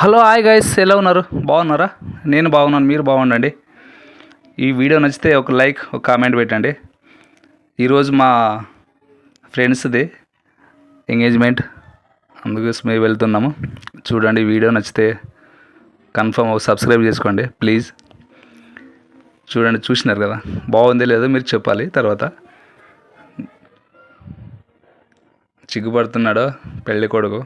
Hello hi guys ఎలా ఉన్నారు? బాగున్నారా? నేను బాగున్నాను మీరు బాగుండండి. ఈ వీడియో నచ్చితే ఒక లైక్ ఒక కామెంట్ పెట్టండి. ఈరోజు మా ఫ్రెండ్స్ది ఎంగేజ్మెంట్. అందుకోసమే వెళ్తున్నాము. చూడండి వీడియో నచ్చితే కన్ఫర్మ్ ఒక సబ్స్క్రైబ్ చేసుకోండి ప్లీజ్. చూడండి చూసినారు కదా? బాగుంది లేదో మీరు చెప్పాలి తర్వాత. చిగ్గుపడుతున్నాడో పెళ్ళి కొడుకు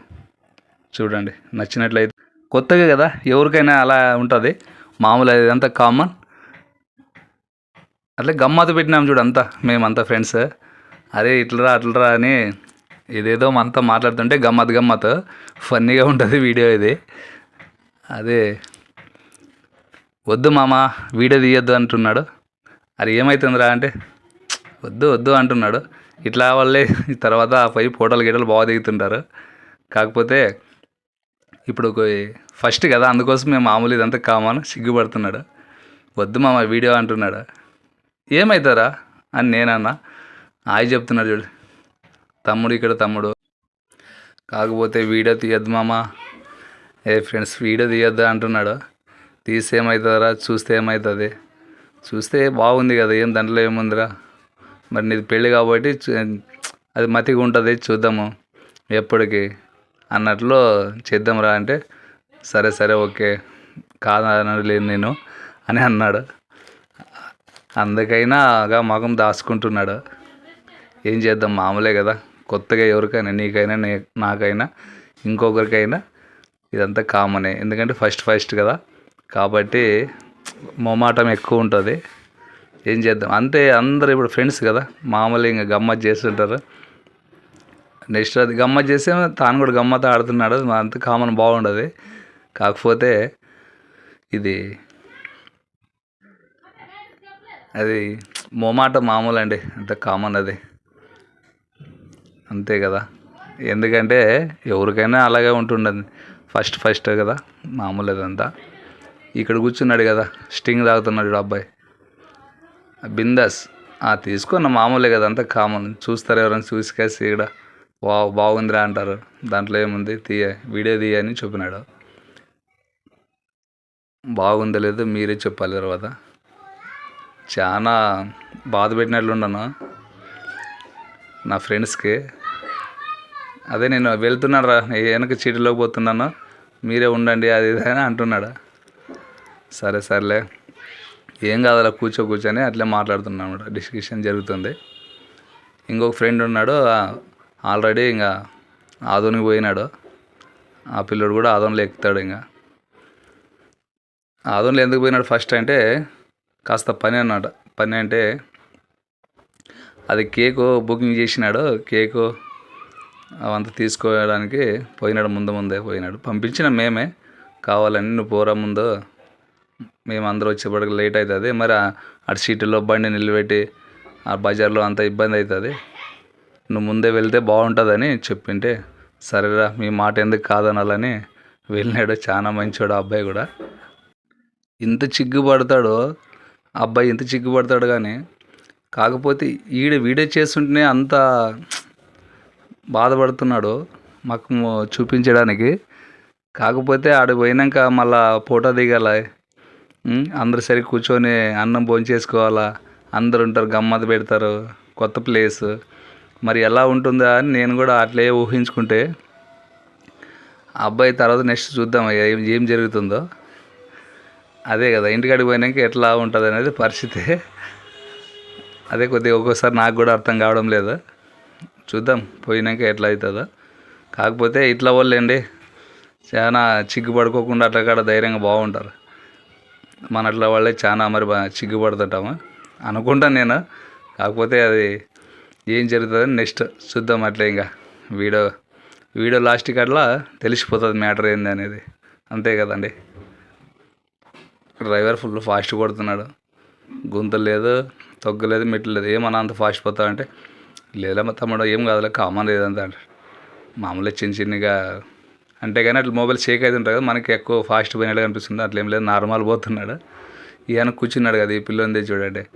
చూడండి నచ్చినట్లయితే కొత్తగా కదా ఎవరికైనా అలా ఉంటుంది. మామూలు ఇదంతా కామన్ అట్లా గమ్మత్తు పెట్టినాం చూడు అంతా మేమంతా ఫ్రెండ్స్ అరే ఇట్లరా అట్లరా అని ఇదేదో అంతా మాట్లాడుతుంటే గమ్మత్ గమ్మత్ ఫన్నీగా ఉంటుంది వీడియో ఇది. అదే వద్దు మామ వీడియో తీయొద్దు అంటున్నాడు. అది ఏమవుతుందిరా అంటే వద్దు వద్దు అంటున్నాడు. ఇట్లా వాళ్ళే తర్వాత పోయి ఫోటోలు గీటలు బాగా దిగుతుంటారు. కాకపోతే ఇప్పుడు ఫస్ట్ కదా అందుకోసం మేము మామూలు ఇదంతా కామాను సిగ్గుపడుతున్నాడు? వద్దు మామ వీడియో అంటున్నాడు? ఏమవుతారా అని నేనన్నా. ఆయి చెప్తున్నాడు చూడు. తమ్ముడు ఇక్కడ తమ్ముడు. కాకపోతే వీడియో తీయద్దు మామ. ఏ ఫ్రెండ్స్ వీడియో తీయద్దు అంటున్నాడు. తీస్తే ఏమవుతుందరా చూస్తే ఏమవుతుంది చూస్తే బాగుంది కదా ఏం దాంట్లో ఏముందిరా? మరి నీది పెళ్ళి కాబట్టి అది మతిగా ఉంటుంది చూద్దాము. ఎప్పటికి? అన్నట్లు చేద్దాంరా అంటే సరే సరే ఓకే. కాదనలేను నేను అని అన్నాడు. అందుకైనా గా మగం దాచుకుంటున్నాడు. ఏం చేద్దాం? మామూలే కదా. కొత్తగా ఎవరికైనా నీకైనా నే నాకైనా ఇంకొకరికైనా ఇదంతా కామనే. ఎందుకంటే ఫస్ట్ ఫస్ట్ కదా. కాబట్టి మొమాటం ఎక్కువ ఉంటుంది. ఏం చేద్దాం? అంతే అందరు ఇప్పుడు ఫ్రెండ్స్ కదా. మామూలు ఇంకా గమ్మత్ చేస్తుంటారు. నెక్స్ట్ అది గమ్మత్ చేస్తే తాను కూడా గమ్మత్ ఆడుతున్నాడు. అంత కామన్ బాగుండదు. కాకపోతే ఇది అది మొమాట మామూలు అండి అంత కామన్ అది. అంతే కదా. ఎందుకంటే ఎవరికైనా అలాగే ఉంటుండదు. ఫస్ట్ ఫస్ట్ కదా మామూలు అదంతా ఇక్కడ కూర్చున్నాడు కదా స్టింగ్ తాగుతున్నాడు అబ్బాయి. బిందాస్. తీసుకున్న మామూలే కదా అంతా కామన్ చూస్తారు ఎవరైనా చూసి కాసి ఇక్కడ వా బాగుందిరా అంటారు. దాంట్లో ఏముంది? తీయ వీడియో తీయ అని చూపినాడు. బాగుందో లేదో మీరే చెప్పాలి తర్వాత. చాలా బాధ పెట్టినట్లున్నాను నా ఫ్రెండ్స్కి. అదే నేను వెళ్తున్నాను రా వెనక చీటిలోకి పోతున్నాను. మీరే ఉండండి అది ఇది అని అంటున్నాడు. సరే సర్లే. ఏం కాదు అలా కూర్చో కూర్చొని అట్లే మాట్లాడుతున్నాను డిస్కషన్ జరుగుతుంది. ఇంకొక ఫ్రెండ్ ఉన్నాడు ఆల్రెడీ ఇంకా ఆదోనికి పోయినాడు. ఆ పిల్లడు కూడా ఆదోన్లో ఎక్కుతాడు ఇంకా ఆదోన్లో ఎందుకు పోయినాడు ఫస్ట్ అంటే కాస్త పని అన్నమాట. పని అంటే అది కేకు బుకింగ్ చేసినాడు కేకు అవంతా తీసుకోవడానికి పోయినాడు ముందు ముందే పోయినాడు. పంపించిన మేమే కావాలని నువ్వు పోరా ముందు. మేము అందరూ వచ్చేప్పటికి లేట్ అవుతుంది మరి అటు సీటులో బండి నిలబెట్టి ఆ బజార్లో అంత ఇబ్బంది అవుతుంది నువ్వు ముందే వెళ్తే బాగుంటుందని చెప్పింటే సరేరా మీ మాట ఎందుకు కాదనాలని వెళ్ళినాడు. చాలా మంచివాడు ఆ అబ్బాయి కూడా. ఇంత చిగ్గుపడతాడో? ఆ అబ్బాయి ఇంత చిగ్గుపడతాడు కానీ కాకపోతే ఈడ వీడియో చేస్తుంటేనే అంత బాధపడుతున్నాడు మాకు చూపించడానికి. కాకపోతే ఆడ పోయినాక మళ్ళా ఫోటో దిగాల. అందరు సరి కూర్చొని అన్నం భోంచేసుకోవాలా? అందరు ఉంటారు గమ్మత్ పెడతారు కొత్త ప్లేస్. మరి ఎలా ఉంటుందా అని నేను కూడా అట్లే ఊహించుకుంటే అబ్బాయి తర్వాత నెక్స్ట్ చూద్దాం ఏం ఏం జరుగుతుందో. అదే కదా ఇంటికాడికి పోయినాక ఎట్లా ఉంటుంది అనేది పరిస్థితి. అదే కొద్దిగా ఒక్కోసారి నాకు కూడా అర్థం కావడం లేదు. చూద్దాం పోయినాక ఎట్లా అవుతుందో కాకపోతే ఇట్లా వాళ్ళండి చాలా చిగ్గుపడుకోకుండా అట్లా కాడ ధైర్యంగా బాగుంటారు. మన అట్లా వాళ్ళే చాలా మరి చిగ్గుపడుతుంటాము. అనుకుంటాను నేను కాకపోతే అది ఏం జరుగుతుందని నెక్స్ట్ చూద్దాం అట్లా ఇంకా. వీడియో వీడియో లాస్ట్కి అట్లా తెలిసిపోతుంది మ్యాటర్ ఏంది అనేది అంతే కదండి. డ్రైవర్ ఫుల్ ఫాస్ట్ కొడుతున్నాడు. గుంత లేదు తొగ్గలేదు మెట్లు లేదు. ఏమన్నా అంత ఫాస్ట్ పోతా అంటే లేదా తమ్ముడు ఏం కాదులే కామన్ లేదంతా అంటే మామూలుగా చిన్న చిన్నగా అంటే కానీ అట్లా మొబైల్ షేక్ అవుతుంటారు కదా మనకి ఎక్కువ ఫాస్ట్ పోయినట్టు అనిపిస్తుంది అట్లా ఏం లేదు నార్మల్ పోతున్నాడు. ఈయన కూర్చున్నాడు కదా ఈ పిల్లని చూడండి.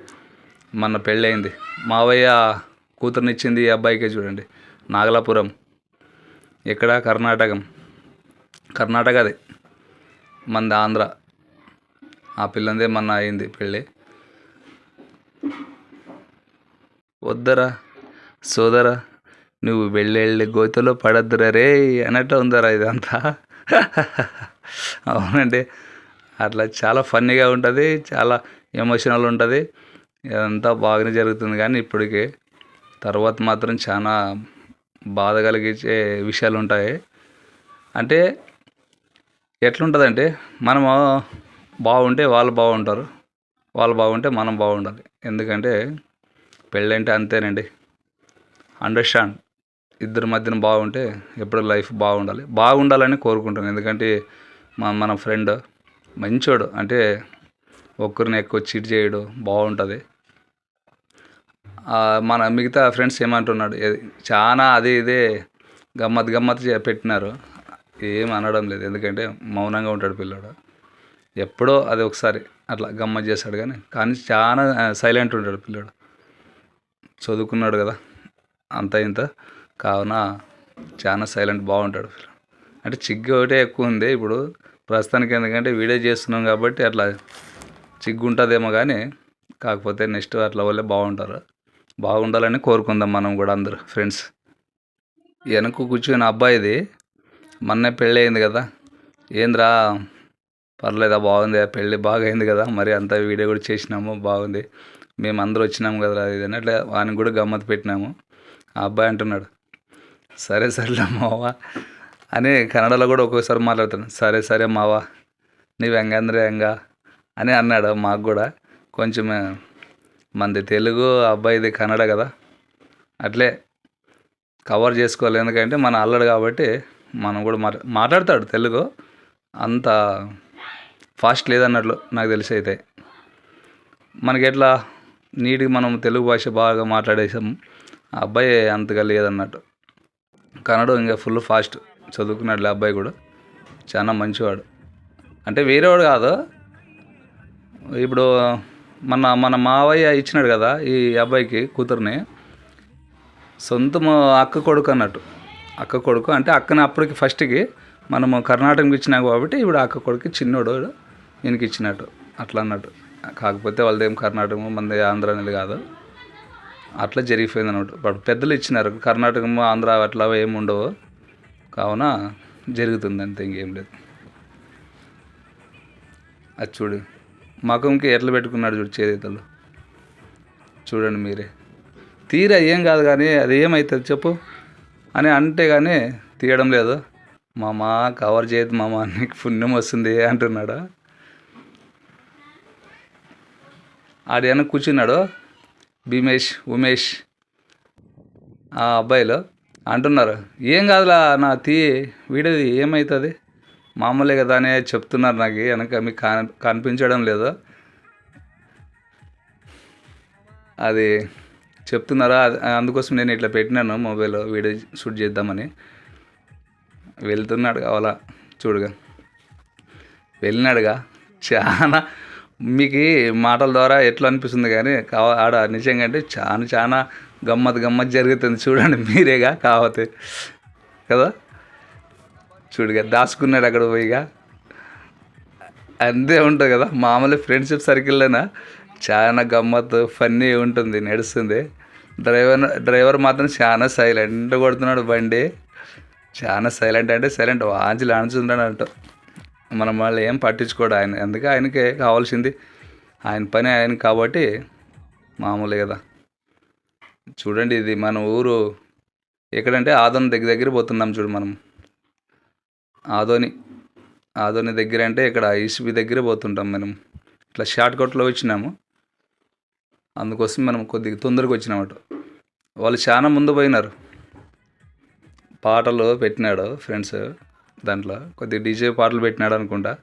మొన్న పెళ్ళయింది. మావయ్య కూతురునిచ్చింది ఈ అబ్బాయికే చూడండి. నాగలాపురం. ఎక్కడ? కర్ణాటకం. కర్ణాటక అది మంది ఆంధ్ర. ఆ పిల్లందే మొన్న అయింది పెళ్ళి. వద్దరా సోదరా నువ్వు వెళ్ళెళ్ళి గోతిలో పడద్దురా రే అన్నట్టు ఉందరా ఇదంతా. అవునండి అట్లా చాలా ఫన్నీగా ఉంటుంది చాలా ఎమోషనల్ ఉంటుంది. ఇదంతా బాగానే జరుగుతుంది కానీ ఇప్పటికే తర్వాత మాత్రం చాలా బాధ కలిగించే విషయాలు ఉంటాయి. అంటే ఎట్లుంటుందంటే మనము బాగుంటే వాళ్ళు బాగుంటారు వాళ్ళు బాగుంటే మనం బాగుండాలి. ఎందుకంటే పెళ్ళంటే అంతేనండి. అండర్స్టాండ్ ఇద్దరి మధ్యన బాగుంటే ఎప్పుడు లైఫ్ బాగుండాలి. బాగుండాలని కోరుకుంటాను ఎందుకంటే మా మన ఫ్రెండ్ మంచోడు. అంటే ఒక్కరిని ఎక్కువ చీట్ చేయడు బాగుంటుంది. మన మిగతా ఫ్రెండ్స్ ఏమంటున్నాడు చాలా అది ఇదే గమ్మత్ గమ్మత్ చే- పెట్టినారు. ఏం అనడం లేదు. ఎందుకంటే మౌనంగా ఉంటాడు పిల్లాడు. ఎప్పుడో అది ఒకసారి అట్లా గమ్మత్ చేశాడు కానీ కానీ చాలా సైలెంట్ ఉంటాడు పిల్లడు. చదువుకున్నాడు కదా అంత ఇంత. కావున చాలా సైలెంట్ బాగుంటాడు పిల్లడు. అంటే చిగ్గు ఒకటే ఎక్కువ ఉంది. ఇప్పుడు ప్రస్తుతానికి ఎందుకంటే వీడియో చేస్తున్నాం కాబట్టి అట్లా చిగ్గు ఉంటుందేమో కానీ కాకపోతే నెక్స్ట్ అట్లా వాళ్ళే బాగుంటారు. బాగుండాలని కోరుకుందాం మనం కూడా అందరూ ఫ్రెండ్స్ వెనక కూర్చుని అబ్బాయిది మొన్నే పెళ్ళి అయింది కదా. ఏంద్రా? పర్లేదా బాగుంది పెళ్ళి బాగా అయింది కదా మరి అంతా వీడియో కూడా చేసినాము బాగుంది. మేము అందరూ వచ్చినాము కదా ఇది అట్లా వానికి కూడా గమ్మత్ పెట్టినాము. ఆ అబ్బాయి అంటున్నాడు సరే సరేలే మావా అని కన్నడలో కూడా ఒక్కోసారి మాట్లాడతాను సరే సరే మావా నీవు వెంగంద్రే వెంగ అని అన్నాడు మాకు కూడా. కొంచెం మంది తెలుగు అబ్బాయిది కన్నడ కదా అట్లే కవర్ చేసుకోవాలి. ఎందుకంటే మన అల్లడు కాబట్టి మనం కూడా మాట్లా మాట్లాడతాడు తెలుగు. అంత ఫాస్ట్ లేదన్నట్లు నాకు తెలిసి అయితే. మనకి ఎట్లా నీట్గా మనం తెలుగు భాష బాగా మాట్లాడేసాం ఆ అబ్బాయి అంతగా లేదన్నట్టు. కన్నడ ఇంకా ఫుల్ ఫాస్ట్ చదువుకున్నాడులే అబ్బాయి కూడా. చాలా మంచివాడు. అంటే వేరేవాడు కాదు. ఇప్పుడు మన మన మావయ్య ఇచ్చినాడు కదా ఈ అబ్బాయికి కూతుర్ని. సొంత అక్క కొడుకు అన్నట్టు. అక్క కొడుకు అంటే అక్కని అప్పటికి ఫస్ట్కి మనము కర్ణాటకకి ఇచ్చినాం కాబట్టి ఇప్పుడు అక్క కొడుకు చిన్నోడు. ఈయనకి ఇచ్చినట్టు అట్లా అన్నట్టు. కాకపోతే వాళ్ళదేం కర్ణాటక మంది ఆంధ్ర అనేది కాదు. అట్లా జరిగిపోయింది అనమాట ఇప్పుడు పెద్దలు ఇచ్చినారు. కర్ణాటక ఆంధ్ర అట్లా ఏమి ఉండవు. కావున జరుగుతుంది అంతే ఇంకేం లేదు. అది చూడు. మకంకి ఎట్లా పెట్టుకున్నాడు చూడు చేతులు చూడండి మీరే. తీరా ఏం కాదు కానీ అది ఏమవుతుంది చెప్పు. అని అంటే కానీ తీయడం లేదు. మామ కవర్ చేయదు మామ నీకు పుణ్యం వస్తుంది అంటున్నాడు? ఆడ వెనక కూర్చున్నాడు? భీమేష్ ఉమేష్. ఆ అబ్బాయిలు అంటున్నారు. ఏం కాదులా నా తీ వీడియోది ఏమవుతుంది మామూలే కదా అని చెప్తున్నారు నాకు. వెనక మీకు కా కనిపించడం లేదు. అది చెప్తున్నారా? అందుకోసం నేను ఇట్లా పెట్టినాను మొబైల్ వీడియో షూట్ చేద్దామని. వెళ్తున్నాడు కావాలా? చూడుగా. వెళ్ళినాడుగా. చాలా మీకు ఈ మాటల ద్వారా ఎట్లా అనిపిస్తుంది కానీ కావ ఆడ నిజంగా అంటే చాలా చాలా గమ్మత్ గమ్మత్ జరుగుతుంది చూడండి మీరేగా కావతే కదా? చూడుగా దాచుకున్నాడు అక్కడ పోయిగా అంతే ఉంటుంది కదా? మామూలు ఫ్రెండ్షిప్ సర్కిల్లోనా చాలా గమ్మత్తు ఫన్నీ ఉంటుంది నడుస్తుంది. డ్రైవర్ డ్రైవర్ మాత్రం చాలా సైలెంట్ కొడుతున్నాడు బండి. చాలా సైలెంట్ అంటే సైలెంట్ వాంచి లాంచుతున్నాడు అంటారు మనం వాళ్ళు ఏం పట్టించుకోడు ఆయన. ఎందుకు ఆయనకే కావాల్సింది. ఆయన పని ఆయన కాబట్టి మామూలు కదా. చూడండి ఇది మన ఊరు ఎక్కడంటే ఆదోని దగ్గర దగ్గర పోతున్నాం చూడు మనం. ఆదోని ఆదోని దగ్గర అంటే ఇక్కడ ఈసీబీ దగ్గర పోతుంటాం మనం. ఇట్లా షార్ట్ కట్లో వచ్చినాము. అందుకోసం మనం కొద్దిగా తొందరగా వచ్చినామట వాళ్ళు చాలా ముందు పోయినారు. పాటలు పెట్టినాడు ఫ్రెండ్స్. దాంట్లో కొద్దిగా డీజే పాటలు పెట్టినాడు అనుకుంటా.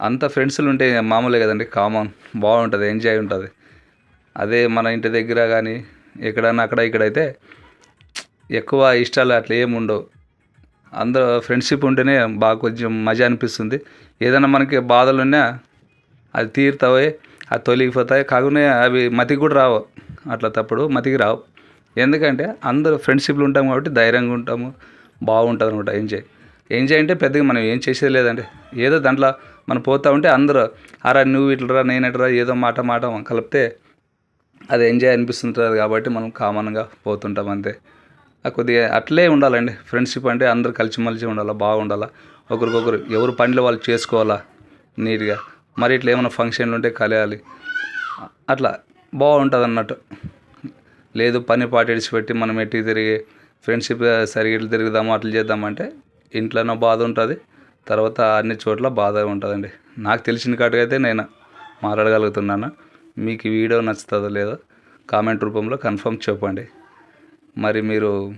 అంత ఫ్రెండ్స్లు ఉంటే మామూలే కదండి కామన్ బాగుంటుంది ఎంజాయ్ ఉంటుంది. అదే మన ఇంటి దగ్గర కానీ ఎక్కడన్నా అక్కడ ఇక్కడైతే ఎక్కువ ఇష్టాలు అట్లా ఏమి ఉండవు. అందరూ ఫ్రెండ్షిప్ ఉంటేనే బాగా కొంచెం మజా అనిపిస్తుంది. ఏదైనా మనకి బాధలు ఉన్నా అది తీరుతాయి అది తొలగిపోతాయి. కాకుండా అవి మతికి కూడా రావు. అట్లా తప్పుడు మతికి రావు. ఎందుకంటే అందరూ ఫ్రెండ్షిప్లు ఉంటాం కాబట్టి ధైర్యంగా ఉంటాము. బాగుంటుంది అనమాట ఎంజాయ్ ఎంజాయ్ అంటే పెద్దగా మనం ఏం చేసేది లేదండి. ఏదో దాంట్లో మనం పోతా ఉంటే అందరూ అరా నువ్వు ఇట్లరా నేను ఇట్లరా ఏదో మాట మాట కలిపితే అది ఎంజాయ్ అనిపిస్తుంటుంది కాబట్టి మనం కామన్గా పోతుంటాం అంతే. ఆ కొద్దిగా అట్లే ఉండాలండి. ఫ్రెండ్షిప్ అంటే అందరూ కలిసిమెలిసి ఉండాలా బాగుండాలా. ఒకరికొకరు ఎవరు పనులు వాళ్ళు చేసుకోవాలా నీట్గా. మరి ఇట్లా ఏమైనా ఫంక్షన్లు ఉంటే కలయాలి. అట్లా బాగుంటుంది అన్నట్టు లేదు పని పాట ఇడిచిపెట్టి మనం ఎట్టి తిరిగి ఫ్రెండ్షిప్ సరిగ్గా ఇట్లా తిరుగుదాము అట్లా చేద్దామంటే ఇంట్లోనో బాధ ఉంటుంది. తర్వాత అన్ని చోట్ల బాధ ఉంటుందండి. నాకు తెలిసిన కాటుగా అయితే నేను మాట్లాడగలుగుతున్నాను. మీకు ఈ వీడియో నచ్చుతుందో లేదో కామెంట్ రూపంలో కన్ఫర్మ్ చెప్పండి. మరి మీరు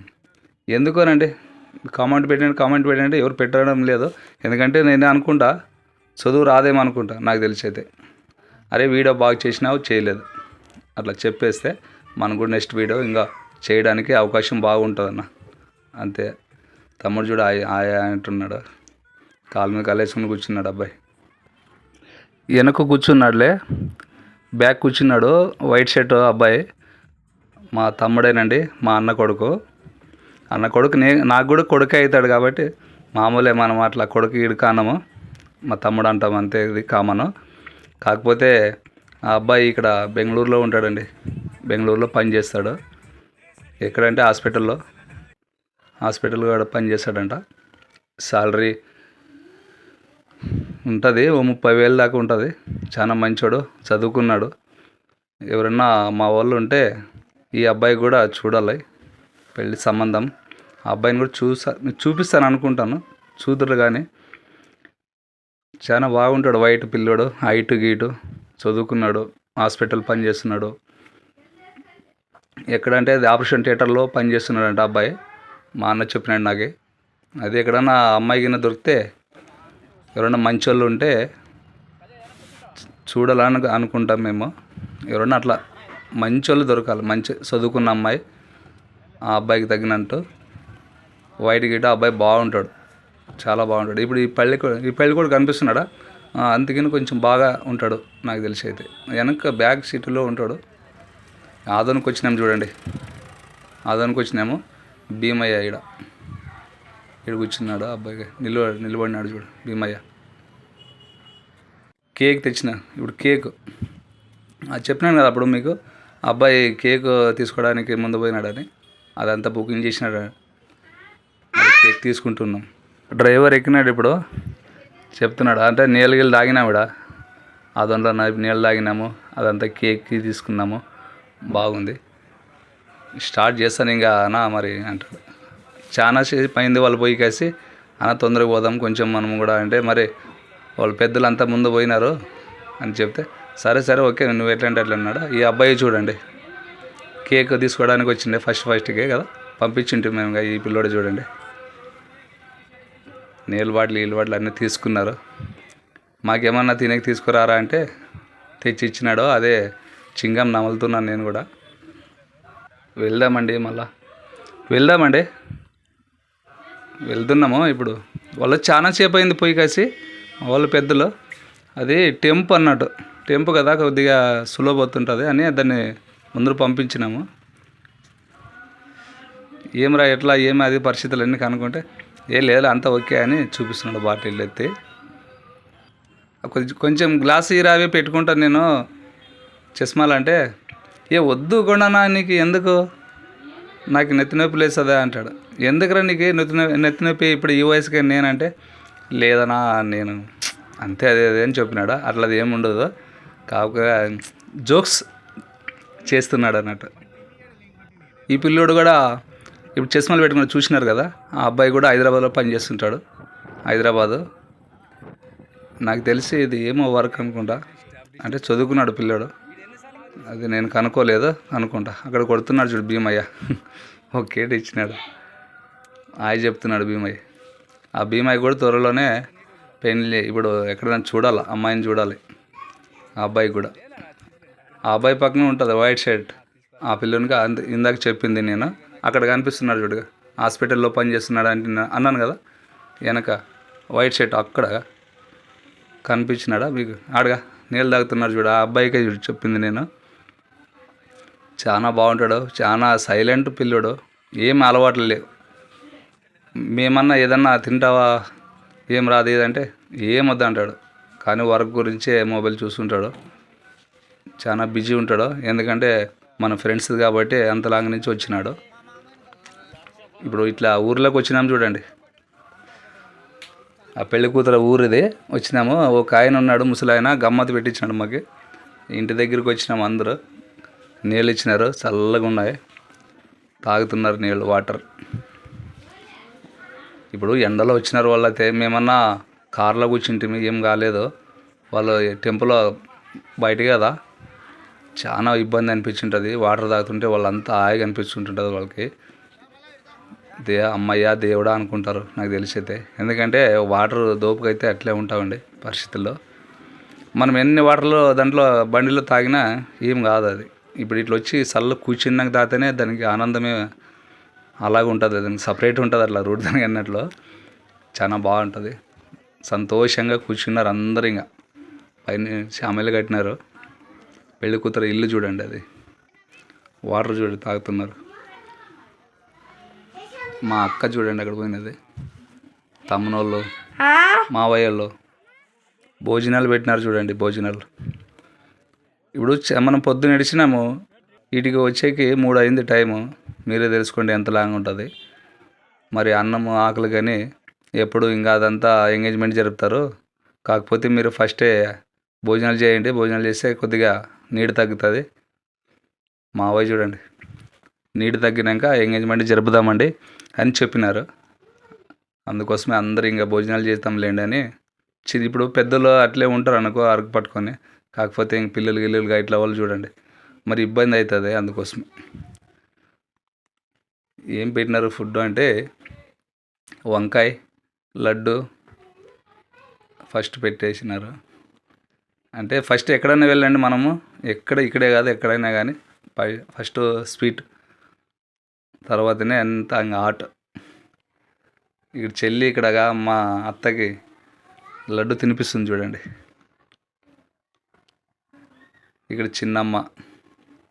ఎందుకోనండి? కామెంట్ పెట్టండి కామెంట్ పెట్టండి. ఎవరు పెట్టడం లేదు. ఎందుకంటే నేను అనుకుంటా చదువు రాదేమో అనుకుంటా నాకు తెలిసైతే అరే వీడియో బాగా చేసినావు చేయలేదు. అట్లా చెప్పేస్తే మనకు కూడా నెక్స్ట్ వీడియో ఇంకా చేయడానికి అవకాశం బాగుంటుంది అన్న అంతే. తమ్ముడు చూడు ఆయ ఆయా అంటున్నాడు. కాలు మీద కాలేసుకుని కూర్చున్నాడు అబ్బాయి. వెనక కూర్చున్నాడులే. బ్యాక్ కూర్చున్నాడు. వైట్ షర్ట్ అబ్బాయి. మా తమ్ముడేనండి మా అన్న కొడుకు. అన్న కొడుకు నే నాకు కూడా కొడుకే అవుతాడు కాబట్టి మామూలే మనం అట్లా కొడుకు ఇడుకానము మా తమ్ముడు అంటాం అంతే ఇది కామను. కాకపోతే ఆ అబ్బాయి ఇక్కడ బెంగళూరులో ఉంటాడండి. బెంగళూరులో పని చేస్తాడు. ఎక్కడంటే హాస్పిటల్లో. హాస్పిటల్ కూడా పని శాలరీ ఉంటుంది ఓ ముప్పై వేలు దాకా ఉంటుంది. చాలా మంచోడు చదువుకున్నాడు. ఎవరన్నా మా వాళ్ళు ఉంటే ఈ అబ్బాయి కూడా చూడాలి పెళ్ళి సంబంధం. ఆ అబ్బాయిని కూడా చూసా చూపిస్తాను అనుకుంటాను చూదురు కానీ చాలా బాగుంటాడు వైట్ పిల్లోడు హైట్ గీటు. చదువుకున్నాడు హాస్పిటల్ పని చేస్తున్నాడు. ఎక్కడంటే అది ఆపరేషన్ థియేటర్లో పని చేస్తున్నాడంట అబ్బాయి. మా అన్న చెప్పినాడు నాకే. అది ఎక్కడన్నా అమ్మాయి కింద దొరికితే ఎవరైనా మంచోళ్ళు ఉంటే చూడాలని అనుకుంటాం మేము. ఎవరన్నా అట్లా మంచోళ్ళు దొరకాలి. మంచి చదువుకున్న అమ్మాయి ఆ అబ్బాయికి తగినట్టు వైట్ గిట్ట అబ్బాయి బాగుంటాడు. చాలా బాగుంటాడు. ఇప్పుడు ఈ పెళ్ళి ఈ పెళ్ళి కూడా కనిపిస్తున్నాడా? అందుకని కొంచెం బాగా ఉంటాడు నాకు తెలిసి అయితే. వెనక బ్యాక్ సీట్లో ఉంటాడు. ఆదోనికి వచ్చినాము చూడండి. ఆదోనికి వచ్చినాము. భీమయ్య ఈడ. ఇక్కడ కూర్చున్నాడు ఆ అబ్బాయి. నిలువ నిలబడినాడు చూడు భీమయ్య. కేక్ తెచ్చిన. ఇప్పుడు కేక్. అది చెప్పినాను కదా అప్పుడు మీకు. ఆ అబ్బాయి కేక్ తీసుకోవడానికి ముందు పోయినాడని. అదంతా బుకింగ్ చేసినాడు. కేక్ తీసుకుంటున్నాం. డ్రైవర్ ఎక్కినాడు ఇప్పుడు. చెప్తున్నాడు. అంటే నీళ్ళు గిళ్ళు తాగినావిడ ఆ దాంట్లో నీళ్ళు తాగినాము. అదంతా కేక్ తీసుకున్నాము. బాగుంది. స్టార్ట్ చేస్తాను ఇంకా అన్న మరి అంటాడు. చాలా సేపు అయింది వాళ్ళు పోయి కాసి అన్న తొందరగా పోదాం కొంచెం మనం కూడా అంటే మరి వాళ్ళు పెద్దలు అంతా ముందు పోయినారు అని చెప్తే సరే సరే ఓకే నువ్వు ఎట్లా అంటే అట్లా అన్నాడు ఈ అబ్బాయి చూడండి. కేక్ తీసుకోవడానికి వచ్చిండే ఫస్ట్ ఫస్ట్కే కదా? పంపించింటే మేము ఈ పిల్లోడు చూడండి. నీళ్ళ బాటిల్ నీళ్ళ బాటిల్ అన్నీ తీసుకున్నారు. మాకేమన్నా తినేకి తీసుకురారా అంటే తెచ్చి ఇచ్చినాడు అదే చింగం నమలుతున్నాను నేను కూడా. వెళ్దామండి మళ్ళా. వెళ్దామండి. వెళ్తున్నాము ఇప్పుడు. వాళ్ళు చాలా సేపు అయింది పోయి కాసి వాళ్ళు పెద్దలు. అది టెంపు అన్నట్టు. టెంపు కదా కొద్దిగా సులభవుతుంటుంది అని దాన్ని ముందు పంపించినాము. ఏమిరా ఎట్లా ఏమి అది పరిస్థితులు అన్నీ కనుక్కుంటే ఏ లేదు అంతా ఓకే అని చూపిస్తున్నాడు బాటిల్ ఎత్తి. కొంచెం కొంచెం గ్లాస్ ఇరావే పెట్టుకుంటాను నేను. చస్మాలు అంటే ఏ వద్దు కొననా నీకు ఎందుకు? నాకు నెత్తి నొప్పి లేస్తుందా అంటాడు. ఎందుకురా నీకు నెత్తి నెత్తినొప్పి నెత్తి నొప్పి ఇప్పుడు ఈ వయసుకి నేనంటే లేదనా నేను అంతే అదే అదే అని చెప్పినాడు. అట్లా అది ఏమి కాకపోతే జోక్స్ చేస్తున్నాడు అన్నట్టు. ఈ పిల్లోడు కూడా ఇప్పుడు చస్మాలు పెట్టుకుని చూసినారు కదా ఆ అబ్బాయి కూడా హైదరాబాద్లో పనిచేస్తుంటాడు హైదరాబాదు. నాకు తెలిసి ఇది ఏమో వర్క్ అనుకుంటా. అంటే చదువుకున్నాడు పిల్లోడు. అది నేను కనుక్కోలేదు అనుకుంటా అక్కడ కొడుతున్నాడు చూడు భీమయ్య. ఓకే ఇచ్చినాడు. ఆయ చెప్తున్నాడు భీమయ్య. ఆ భీమయ్య కూడా త్వరలోనే పెళ్ళి ఇప్పుడు ఎక్కడైనా చూడాలి అమ్మాయిని చూడాలి. ఆ అబ్బాయి కూడా. ఆ అబ్బాయి పక్కన ఉంటుంది వైట్ షర్ట్. ఆ పిల్లోనికి అంద ఇందాక చెప్పింది నేను. అక్కడ కనిపిస్తున్నాడు చూడుగా. హాస్పిటల్లో పని చేస్తున్నాడు అంటే అన్నాను కదా వెనక వైట్ షర్ట్ అక్కడ కనిపించినాడా మీకు? ఆడగా నీళ్ళు తాగుతున్నాడు చూడు ఆ అబ్బాయికే చూడు చెప్పింది నేను. చాలా బాగుంటాడు చాలా సైలెంట్ పిల్లోడు ఏం అలవాట్లు లేవు. మేమన్నా ఏదన్నా తింటావా ఏం రాదు ఏదంటే ఏం వద్దు అంటాడు. కానీ వర్క్ గురించే మొబైల్ చూస్తుంటాడు. చాలా బిజీ ఉంటాడు ఎందుకంటే మన ఫ్రెండ్స్ కాబట్టి అంత లాంగ్ నుంచి వచ్చినాడు. ఇప్పుడు ఇట్లా ఊర్లోకి వచ్చినాము చూడండి. ఆ పెళ్ళి కూతురు ఊరిది వచ్చినాము. ఒక ఆయన ఉన్నాడు ముసలాయన గమ్మత్ పెట్టించినాడు మాకు. ఇంటి దగ్గరికి వచ్చినాము అందరూ. నీళ్ళు ఇచ్చినారు. చల్లగా ఉన్నాయి. తాగుతున్నారు నీళ్ళు వాటర్. ఇప్పుడు ఎండలో వచ్చినారు వాళ్ళైతే మేమన్నా కార్లో కూర్చుంటే ఏం కాలేదు. వాళ్ళు టెంపుల్ బయట కదా. చాలా ఇబ్బంది అనిపించుంటుంది. వాటర్ తాగుతుంటే వాళ్ళంతా హాయిగా అనిపిస్తుంటుంది వాళ్ళకి. దే అమ్మయ్య దేవుడా అనుకుంటారు నాకు తెలిసైతే. ఎందుకంటే వాటర్ దోపుకైతే అట్లే ఉంటామండి పరిస్థితుల్లో. మనం ఎన్ని వాటర్లు దాంట్లో బండిలో తాగినా ఏం కాదు అది. ఇప్పుడు ఇట్లా వచ్చి చల్ల కూర్చున్నాక తాగితేనే దానికి ఆనందమే అలాగ ఉంటుంది దానికి సపరేట్ ఉంటుంది అట్లా రూట్ దానికి అన్నట్లు. చాలా బాగుంటుంది. సంతోషంగా కూర్చున్నారు అందరు ఇంకా. పైన శామలు కట్టినారు. పెళ్ళి కూతురు ఇల్లు చూడండి అది. వాటర్ చూడండి తాగుతున్నారు. మా అక్క చూడండి అక్కడ పోయినది. తమ్మునోళ్ళు మావయ్యోళ్ళు భోజనాలు పెట్టినారు చూడండి భోజనాలు. ఇప్పుడు చ- మనం పొద్దున నడిచినాము వీటికి వచ్చేకి మూడు అయింది టైము. మీరే తెలుసుకోండి ఎంత లాంగ్ ఉంటుంది. మరి అన్నము ఆకలి కానీ ఎప్పుడు ఇంకా అదంతా ఎంగేజ్మెంట్ జరుపుతారు. కాకపోతే మీరు ఫస్టే భోజనాలు చేయండి. భోజనాలు చేస్తే కొద్దిగా నీడ తగ్గుతుంది. మావయ్య చూడండి. నీడ తగ్గినాక ఎంగేజ్మెంట్ జరుపుదామండి అని చెప్పినారు. అందుకోసమే అందరు ఇంకా భోజనాలు చేస్తాంలేండి అని. చి- ఇప్పుడు పెద్దలు అట్లే ఉంటారు అనుకో అరకు పట్టుకొని. కాకపోతే ఇంక పిల్లలు గిల్లలుగా ఇట్లా వాళ్ళు చూడండి. మరి ఇబ్బంది అవుతుంది అందుకోసమే. ఏం పెట్టినారు ఫుడ్ అంటే వంకాయ లడ్డు ఫస్ట్ పెట్టేసినారు. అంటే ఫస్ట్ ఎక్కడైనా వెళ్ళండి మనము. ఎక్కడ ఇక్కడే కాదు ఎక్కడైనా కానీ పై ఫస్ట్ స్వీట్ తర్వాతనే అంత ఇంకా ఇక్కడ చెల్లి ఇక్కడగా మా అత్తకి లడ్డు తినిపిస్తుంది చూడండి. ఇక్కడ చిన్నమ్మ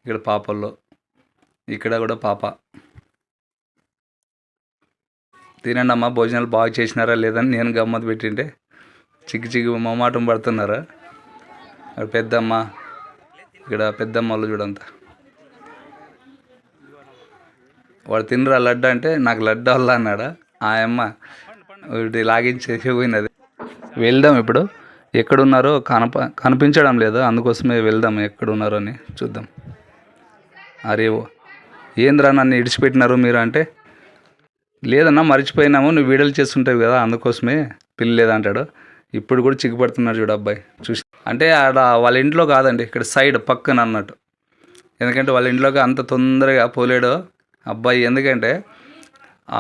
ఇక్కడ పాపల్లో ఇక్కడ కూడా పాప. తినండి అమ్మ భోజనాలు బాగా చేసినారా లేదని నేను గమ్మత్ పెట్టింటే చిక్కి చిక్కి మొమాటం పడుతున్నారా? అక్కడ పెద్దమ్మ ఇక్కడ పెద్దమ్మ వాళ్ళు చూడంతా. వాడు తినరా లడ్డు అంటే నాకు లడ్డు వల్ల అన్నాడా? ఆ అమ్మ లాగించేసి పోయినది. వెళ్దాం ఇప్పుడు. ఎక్కడున్నారో కనప కనిపించడం లేదు. అందుకోసమే వెళ్దాం ఎక్కడున్నారో అని చూద్దాం. అరే ఏంద్రా నన్ను ఇడిచిపెట్టినారు మీరు అంటే? లేదన్నా మర్చిపోయినాము నువ్వు వీడియోలు చేస్తుంటావు కదా అందుకోసమే పిల్లి లేదంటాడు ఇప్పుడు కూడా చిక్కుపడుతున్నాడు చూడు అబ్బాయి చూసి. అంటే ఆడ వాళ్ళ ఇంట్లో కాదండి ఇక్కడ సైడ్ పక్కన అన్నట్టు. ఎందుకంటే వాళ్ళ ఇంట్లోకి అంత తొందరగా పోలేడు అబ్బాయి. ఎందుకంటే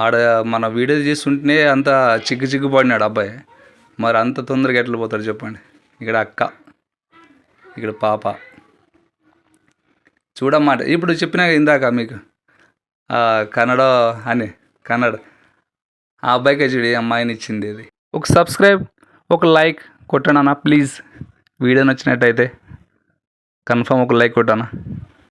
ఆడ మన వీడియో చేస్తుంటేనే అంత చిగ్గు చిక్కు పడినాడు అబ్బాయి. మరి అంత తొందరగా ఎట్లా పోతారు చెప్పండి? ఇక్కడ అక్క ఇక్కడ పాప. చూడమ్మాట ఇప్పుడు చెప్పినా ఇందాక మీకు. కన్నడ అని కన్నడ. ఆ అబ్బాయికి చూడు అమ్మాయిని ఇచ్చింది ఇది. ఒక సబ్స్క్రైబ్ ఒక లైక్ కొట్టనన్నా ప్లీజ్. వీడియో నచ్చినట్టయితే కన్ఫర్మ్ ఒక లైక్ కొట్టానా?